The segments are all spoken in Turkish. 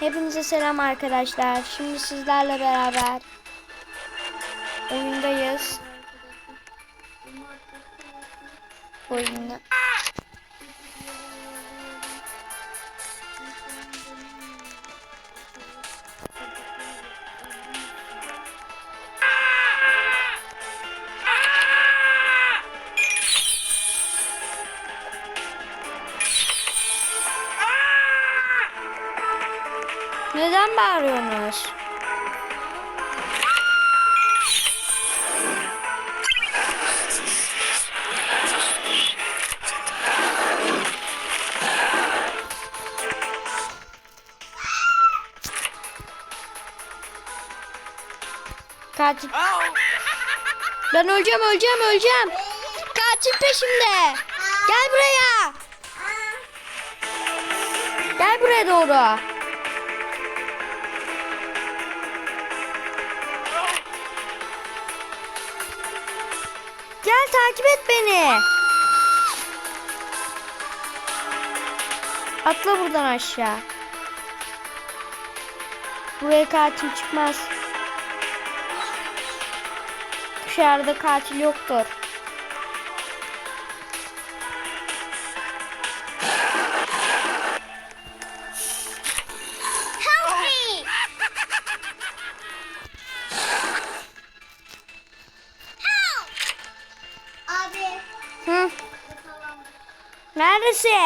Hepinize selam arkadaşlar. Şimdi sizlerle beraber oyundayız. Oyunda. Neden bağırıyorsunuz? Katil. Ben öleceğim, öleceğim, öleceğim. Katil peşimde. Gel buraya. Gel buraya doğru. Gel takip et beni. Atla buradan aşağı. Buraya katil çıkmaz. Dışarıda katil yoktur.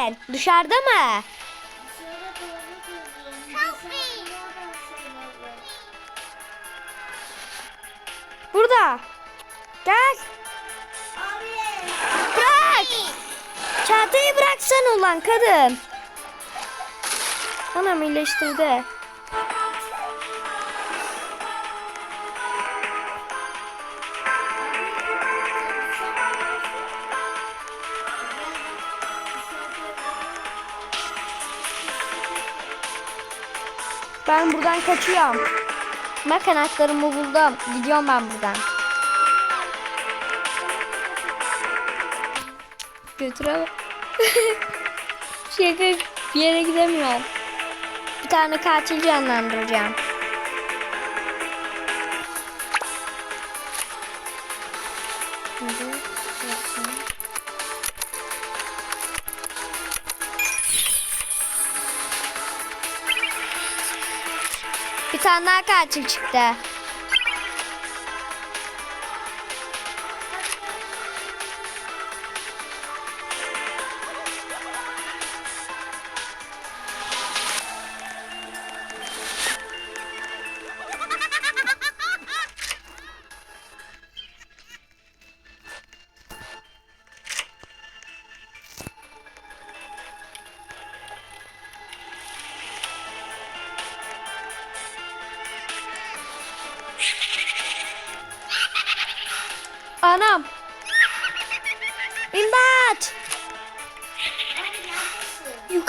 Neredesin? Dışarıda mı? Burada. Gel. Bırak. Çantayı bıraksan ulan kadın. Anam iyileştirdi. Ben buradan kaçıyorum. Bak anahtarımı buldum. Gidiyorum ben buradan. Götüre Şaka bir yere gidemiyorum. Bir tane katil canlandıracağım. Bir tane daha katil çıktı.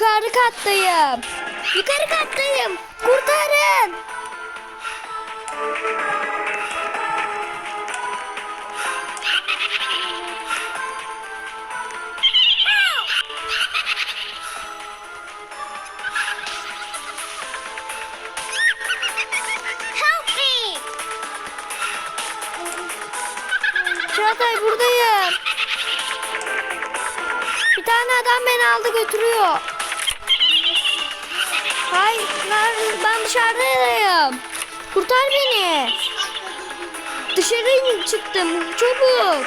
Yukarı kattayım. Yukarı kattayım. Hayır ben, ben dışarıdayım. Kurtar beni. Dışarı çıktım çabuk.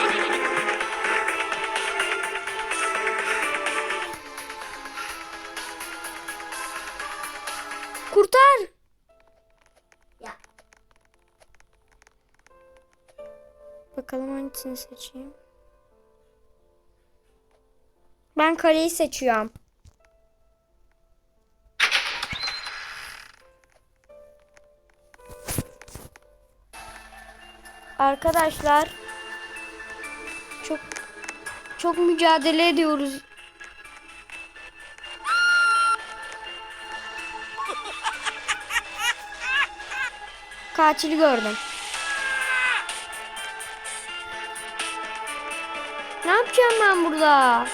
Kurtar. Ya. Bakalım hangisini seçeyim. Ben kareyi seçiyorum. Arkadaşlar çok çok mücadele ediyoruz. Katili gördüm. Ne yapacağım ben burada?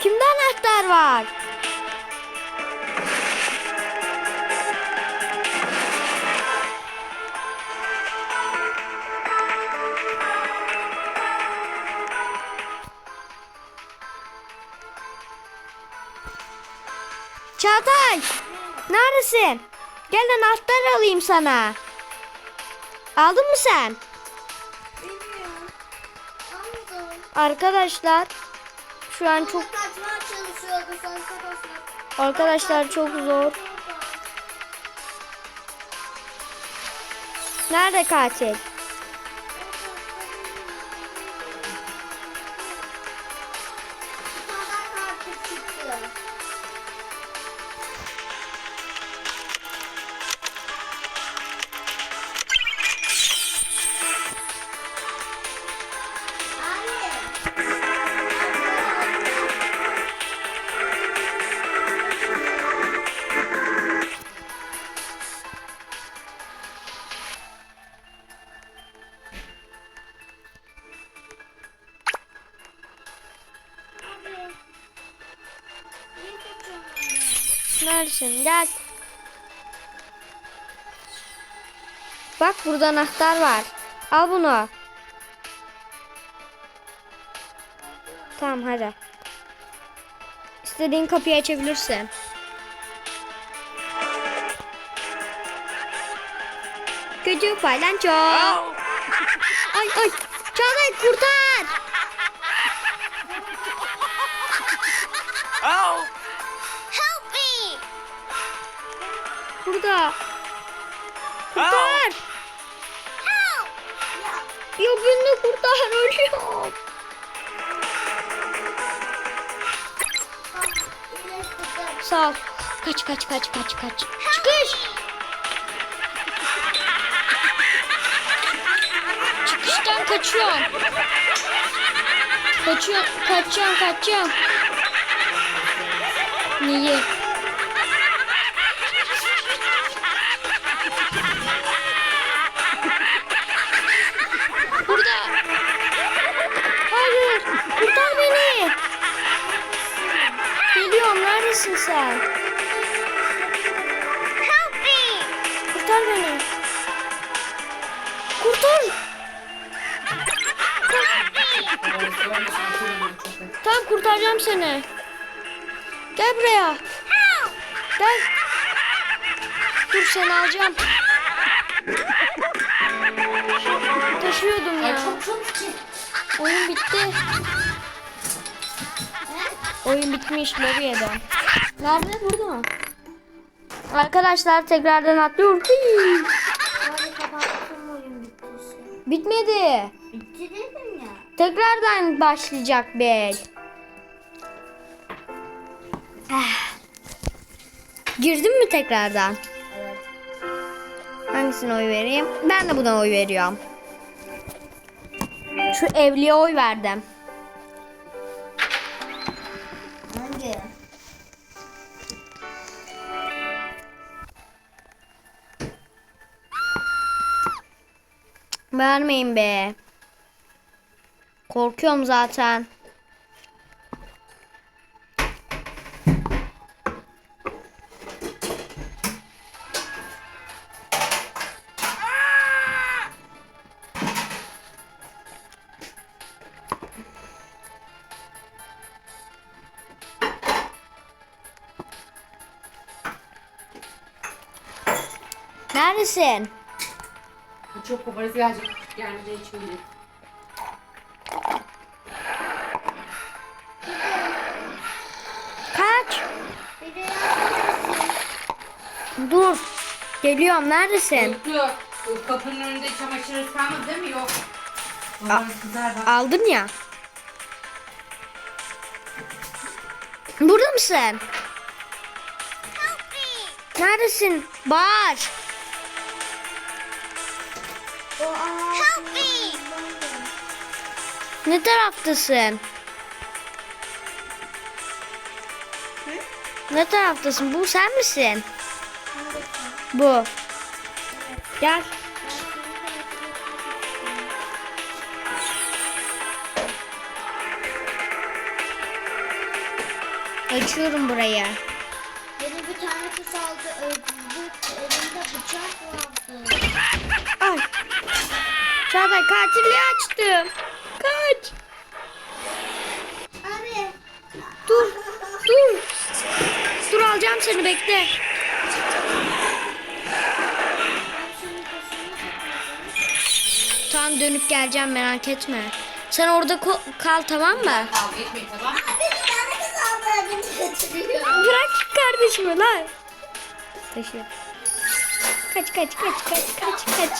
Kimde anahtar var? Çağatay. Neredesin? Gel anahtar alayım sana. Aldın mı sen? Bilmiyorum. Almadım. Arkadaşlar şu an çok Kaçmaya çalışıyordu arkadaşlar çok zor. Nerede katil? Neredesin? Gel. Bak burada anahtar var. Al bunu. Tamam hadi. İstediğin kapıyı açabilirsin. Küçük paylanço. Ay ay. Çağatay kurtar. Help Burada. Kurtar. Ya. Beni kurtar ölüyorum. Sağ ol. Kaç kaç kaç kaç kaç. Çıkış. Çıkıştan kaçıyorum. Kaçıyorum, kaçacağım, kaçacağım. Niye? Geliyorum, neredesin sen? Help me! Kurtar beni. Kurtar. Tamam kurtaracağım seni. Gel buraya. Help! Gel. Dur seni alacağım. Taşıyordum ya. Çok çok çek. Oyun bitti. Oyun bitmiş Lobiye'de. Nerede? Burada mı? Arkadaşlar tekrardan atlıyorum. Bitmedi. Bitti dedim ya. Tekrardan başlayacak bey. Ah. Girdin mi tekrardan? Evet. Hangisine oy vereyim? Ben de buna oy veriyorum. Şu evliye oy verdim. Vermeyin be. Korkuyorum zaten. Neredesin? Çok koparız gelecek. Gelmeyeceği için bile. Kaç. Dur. Geliyorum. Neredesin? O Kapının önünde çamaşır kalmadı değil mi? Yok. Babanız kızar bak. Aldın ya. Burada mısın? Neredesin? Bağır. Ne taraftasın? Ne taraftasın? Bu sen misin? Bu. Gel. Açıyorum burayı. Beni bir tane kız aldı öldürdü. Elinde bıçak vardı. Ay. Çağatay katilliği açtım. Kaç. Abi. Dur. Dur. Dur alacağım seni bekle. Ben senin kafana takacağım. Tam dönüp geleceğim merak etme. Sen orada ko- kal tamam mı? Kavga etmeyin tamam mı? Abi bir tane kız aldı beni götürüyor. Bırak kardeşimi lan. Taşı. Kaç kaç kaç kaç kaç kaç.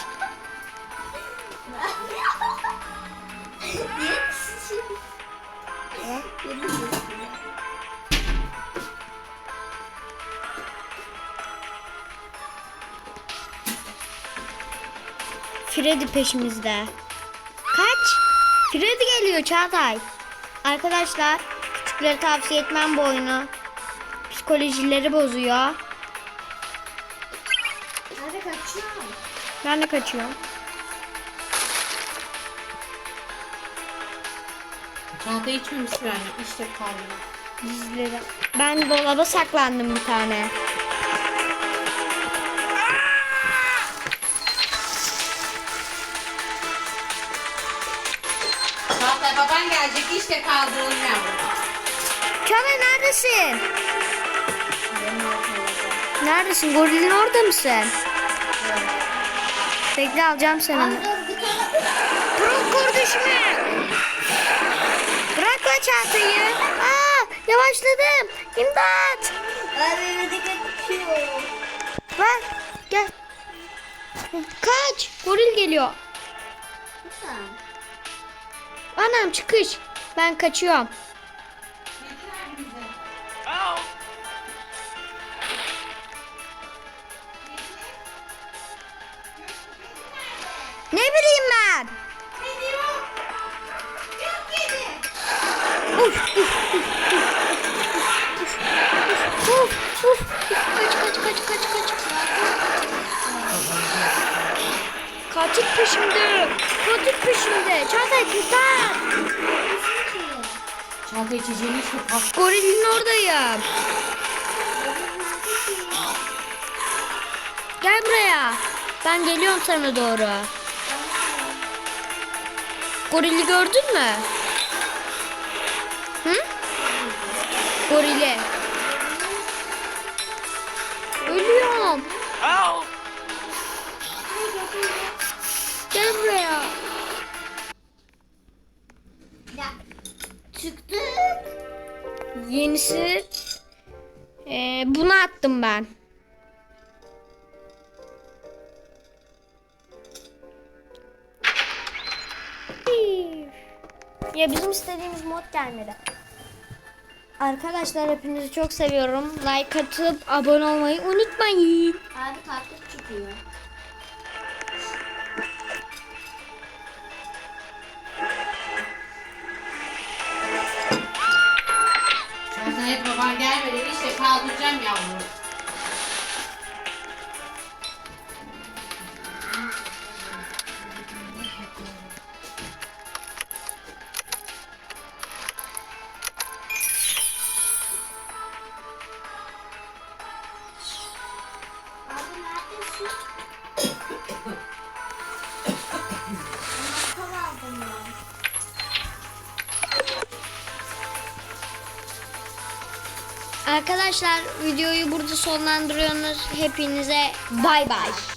Freddy peşimizde. Kaç. Freddy geliyor Çağatay. Arkadaşlar küçüklere tavsiye etmem bu oyunu. Psikolojileri bozuyor. Abi kaçıyorum. Ben de kaçıyorum. Çanta içmemişsin anne. İşte kaldı. Dizleri. Ben dolaba saklandım bir tane. Çağatay baban gelecek işte kaldıralım yavrum. Çağatay neredesin? Neredesin? Gorilin orada mısın? Bekle alacağım seni. Bırak kardeşimi. Çantayı. Aa, yavaşladım. İmdat. Abi beni kaçıyor. Ver. Gel. Kaç. Goril geliyor. Anam çıkış. Ben kaçıyorum. Ne bileyim ben. Kaç kaç kaç kaç kaç. Katil peşimde. Katil peşimde. Çağatay kurtar. Çanta içeceğini işte kalk. Gorilin oradayım. Gel buraya. Ben geliyorum sana doğru. Gorili gördün mü? Hı? Gorili. Ölüyorum. Gel buraya. Ya. Çıktık. Yenisi. Ee, bunu attım ben. Ya bizim istediğimiz mod gelmedi. Arkadaşlar hepinizi çok seviyorum. Like atıp abone olmayı unutmayın. Abi taklit çıkıyor. Çağatay hep baban gelmedi işte kaldıracağım yavrum. Arkadaşlar videoyu burada sonlandırıyoruz. Hepinize bay bay.